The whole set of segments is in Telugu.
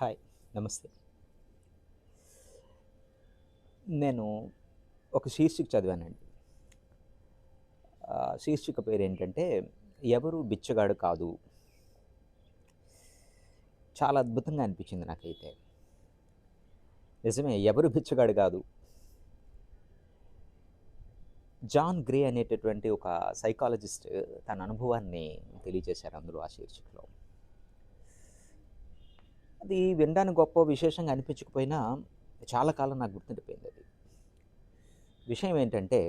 హాయ్ నమస్తే. నేను ఒక శీర్షిక చదివానండి. శీర్షిక పేరు ఏంటంటే ఎవరు బిచ్చగాడు కాదు. చాలా అద్భుతంగా అనిపించింది నాకైతే. నిజమే ఎవరు బిచ్చగాడు కాదు. జాన్ గ్రే అనేటటువంటి ఒక సైకాలజిస్ట్ తన అనుభవాన్ని తెలియజేశారు అందులో ఆ శీర్షికలో. అది వినడానికి గొప్ప విశేషంగా అనిపించకపోయినా చాలా కాలం నాకు గుర్తుండిపోయింది అది. విషయం ఏంటంటే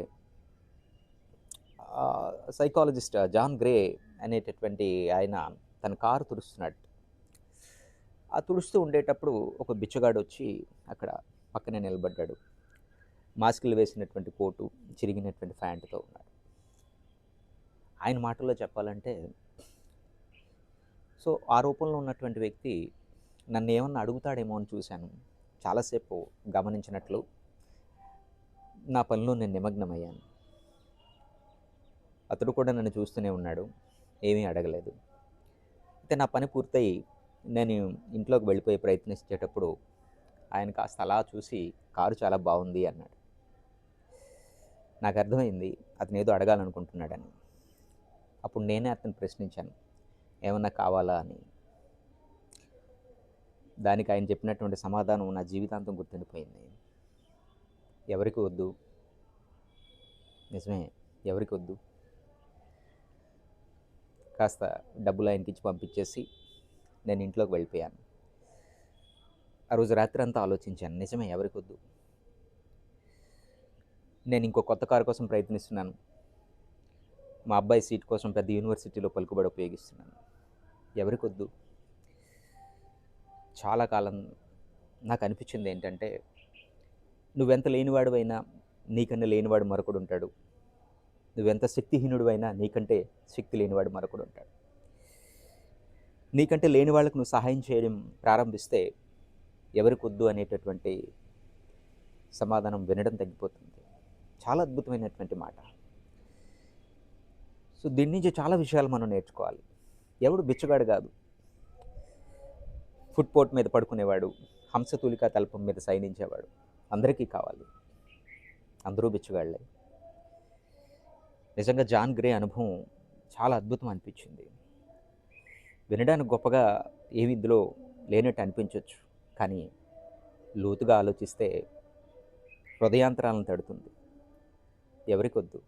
సైకాలజిస్ట్ జాన్ గ్రే అనేటటువంటి ఆయన తన కారు తుడుస్తున్నాడు. ఆ తుడుస్తూ ఉండేటప్పుడు ఒక బిచ్చగాడు వచ్చి అక్కడ పక్కనే నిలబడ్డాడు. మాస్కులు వేసినటువంటి కోటు చిరిగినటువంటి ప్యాంటుతో ఉన్నాడు. ఆయన మాటల్లో చెప్పాలంటే సో ఆ రూపంలో ఉన్నటువంటి వ్యక్తి నన్ను ఏమన్నా అడుగుతాడేమో అని చూశాను. చాలాసేపు గమనించినట్లు నా పనిలో నేను నిమగ్నమయ్యాను. అతడు కూడా నన్ను చూస్తూనే ఉన్నాడు. ఏమీ అడగలేదు. అయితే నా పని పూర్తయి నేను ఇంట్లోకి వెళ్ళిపోయి ప్రయత్నించేటప్పుడు ఆయన కాస్త అలా చూసి కారు చాలా బాగుంది అన్నాడు. నాకు అర్థమైంది అతను ఏదో అడగాలనుకుంటున్నాడని. అప్పుడు నేనే అతను ప్రశ్నించాను ఏమన్నా కావాలా? అని. దానికి ఆయన చెప్పినటువంటి సమాధానం నా జీవితాంతం గుర్తుండిపోయింది. ఎవరికి వద్దు? నిజమే ఎవరికి వద్దు? కాస్త డబ్బులు ఆయనకి ఇచ్చి పంపించేసి నేను ఇంట్లోకి వెళ్ళిపోయాను. ఆ రోజు రాత్రి అంతా ఆలోచించాను నిజమే ఎవరికి వద్దు? నేను ఇంకో కొత్త కారు కోసం ప్రయత్నిస్తున్నాను. మా అబ్బాయి సీట్ కోసం పెద్ద యూనివర్సిటీలో పలుకుబడి ఉపయోగిస్తున్నాను. ఎవరికి వద్దు? చాలా కాలం నాకు అనిపించింది ఏంటంటే నువ్వెంత లేనివాడువైనా నీకన్నా లేనివాడు మరొకడు ఉంటాడు. నువ్వెంత శక్తిహీనుడివైనా నీకంటే శక్తి లేనివాడు మరొకడు ఉంటాడు. నీకంటే లేని వాళ్ళకు నువ్వు సహాయం చేయడం ప్రారంభిస్తే ఎవరికి వద్దు అనేటటువంటి సమాధానం వినడం తగ్గిపోతుంది. చాలా అద్భుతమైనటువంటి మాట. సో దీని నుంచి చాలా విషయాలు మనం నేర్చుకోవాలి. ఎవడు బిచ్చగాడు కాదు. ఫుట్పోర్ట్ మీద పడుకునేవాడు హంసతూలిక తల్పం మీద సైనించేవాడు. అందరికీ కావాలి. అందరూ బిచ్చగాళ్ళే నిజంగా జాన్ గ్రే అనుభవం చాలా అద్భుతం అనిపించింది. వినడానికి గొప్పగా ఏమి ఇందులో లేనట్టు అనిపించవచ్చు కానీ లోతుగా ఆలోచిస్తే హృదయాంతరాలను తడుతుంది. ఎవరికొద్దు.